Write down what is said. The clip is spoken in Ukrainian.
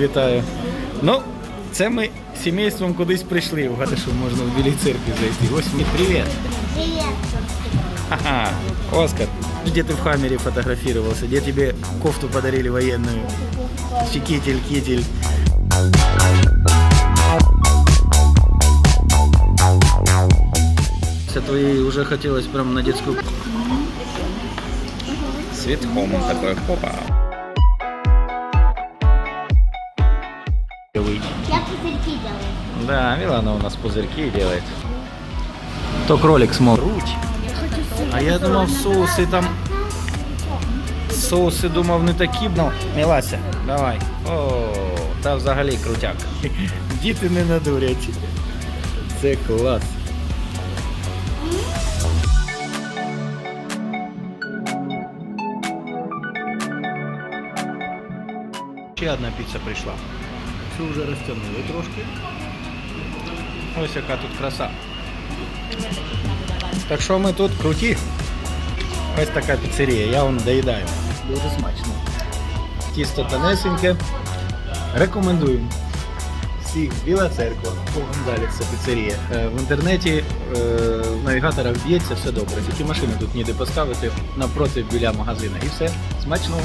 Вітаю. Ну, це ми сімейством кудись прийшли. Вгадати, що можна в білій церкві зайти. Ось мій привіт. Привет. Ха-ха. Оскар, где ты в Хаммере фотографировался? Где тебе кофту подарили военную? Китель, китель. Це твоей уже хотелось прям на детскую... Светком такой, хопа. Делаю. Да, Милана у нас пузырьки делает. То кролик смог. А я думав, соуси там. Соуси думав не такі б. Ну, Мілася, давай. О, та взагалі крутяк. Діти не надурять. Це клас. Ще одна піца прийшла. Цю вже розтягнули трошки. Ось яка тут краса. Так що ми тут круті. Ось така піцерія, я вам доїдаю. Дуже смачно. Тісто тонесеньке. Рекомендуємо. Всіх Біла церква. Далі це піцерія. Е, В інтернеті е, в навігаторах б'ється все добре. Тільки машину тут ніде поставити напроти біля магазина. І все. Смачного.